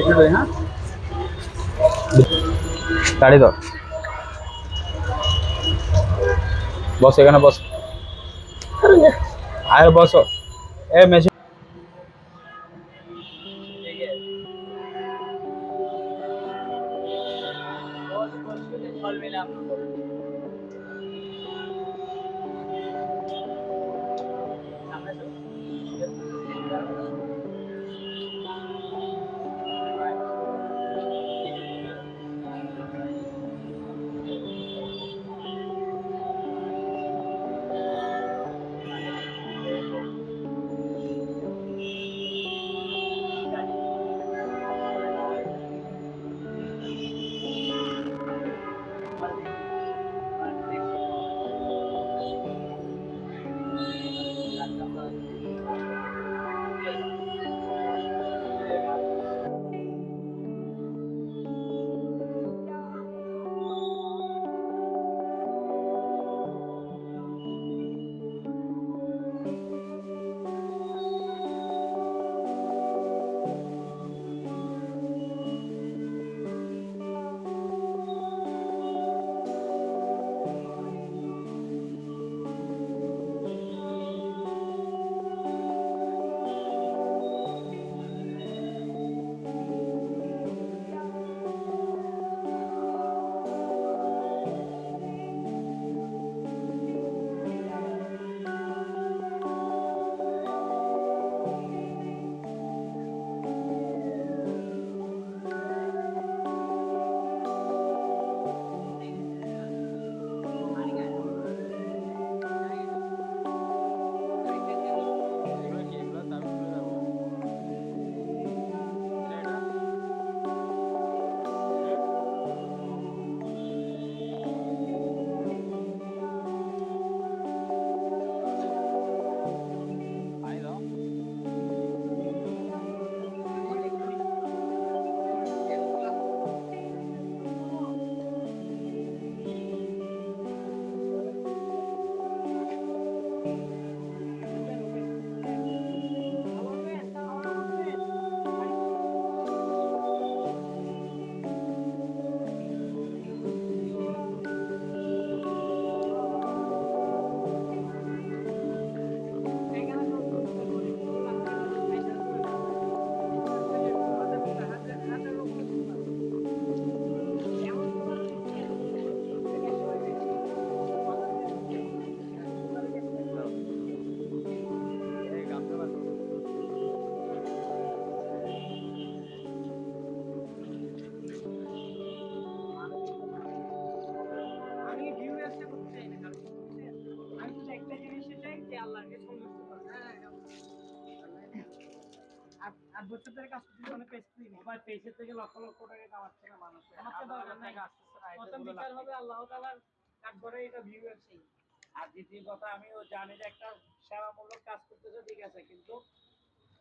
এটাই হ্যাঁ গাড়ি ধর বস এখানে বস আরে বসো এ মেশিন আমি আল্লাহকে সন্তুষ্ট করা। আট আট বছর ধরে কাজ করতেছি অনেক পেজ মোবাইল পেজের থেকে লক্ষ লক্ষ টাকা কামাচ্ছে না মানুষ। আমার দরকার নাই। প্রথম বিচার হবে আল্লাহ তাআলার কাঠগড়ে এটা ভিউ আসছে আর দ্বিতীয় কথা আমিও জানি যে একটা সেবামূলক কাজ করতেছে ঠিক আছে কিন্তু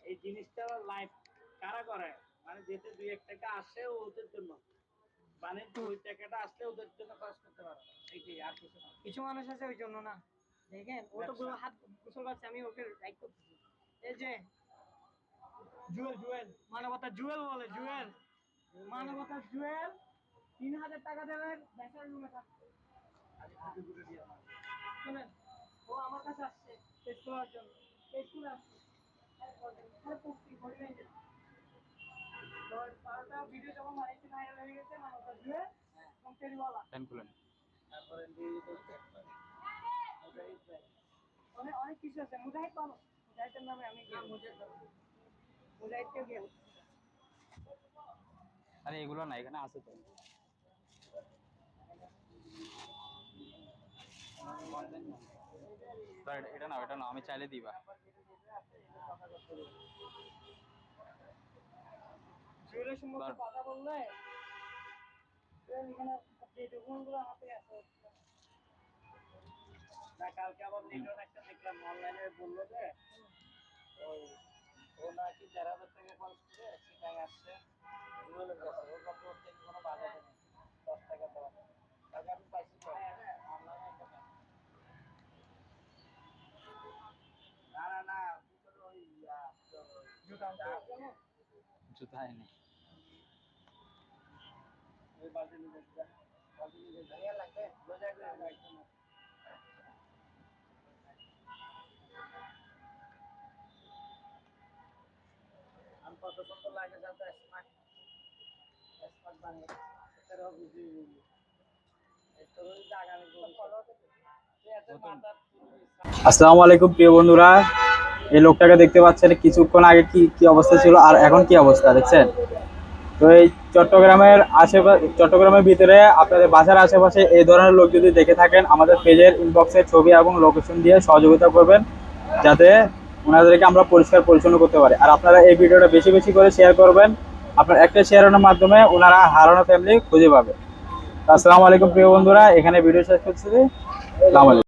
এই জিনিসটা লাইফ কারা করে? মানে যেতে দুই এক টাকা আসে ওদের জন্য। মানে দুই টাকাটা আসলে ওদের জন্য কাজ করতে পারে। এইটাই আর কিছু কিছু মানুষ আছে ওই জন্য না। দেখেন ও তো পুরো হাত গোসল করছে আমি ওকে লাইক করতেছি এই যে জুয়েল জুয়েল মানবতা জুয়েল বলে জুয়েল মানবতা জুয়েল তিন হাজার টাকা দেবে ব্যাচার রুমে শোনেন ও আমার কাছে আসছে টেস্ট করার জন্য। টেস্ট করে আসছে। তাহলে পুষ্টি করি নাই যে। তো তারটা ভিডিও যখন বানাইছে ভাইরাল হয়ে। গেছে মানবতা জুয়েল এবং তেরিওয়ালা তারপরে অনেক অনেক কিছু আছে। মুজাহিদ ভালো মুজাহিদের নামে আমি মুজাহিদকে গেম। আরে এগুলো না এখানে আছে তো। এটা- না এটা না আমি চাইলে দিবা। জুয়েলের সম্পর্কে কথা বললে এখানে যে ডকুমেন্টগুলো হাতে আছে না কালকে আবার লিটন একটা দেখলাম অনলাইনে বলল যে ওই ও নাকি দেড় হাজার টাকা খরচ করে সিটাং আসছে রুয়েলের কাছে ওর কাছে ওর থেকে কোনো বাধা নেই দশ টাকা দেওয়া তাকে আমি পাইছি তো অনলাইনে একটা না না না ওই জুতা? জুতা এনে ওই বালতি নিয়ে যা নিয়ে লাগবে? রোজা করে আসসালামু আলাইকুম প্রিয় বন্ধুরা। এই লোকটাকে দেখতে পাচ্ছেন কিছুক্ষণ আগে কি কি অবস্থা ছিল আর এখন কি অবস্থা দেখছেন? তো এই চট্টগ্রামের আশেপাশে চট্টগ্রামের ভিতরে আপনাদের বাসার আশেপাশে এই ধরনের লোক যদি দেখে থাকেন আমাদের পেজের ইনবক্সে ছবি এবং লোকেশন দিয়ে সহযোগিতা করবেন যাতে ওনাদেরকে আমরা পরিষ্কার পরিচ্ছন্ন করতে পারি। আর আপনারা এই ভিডিওটা বেশি বেশি করে শেয়ার করবেন। আপনার একটা শেয়ারের মাধ্যমে ওনারা হারানো ফ্যামিলি খুঁজে পাবে। আসসালামু আলাইকুম প্রিয় বন্ধুরা, এখানে ভিডিও শেষ করছি আসসালামু আলাইকুম।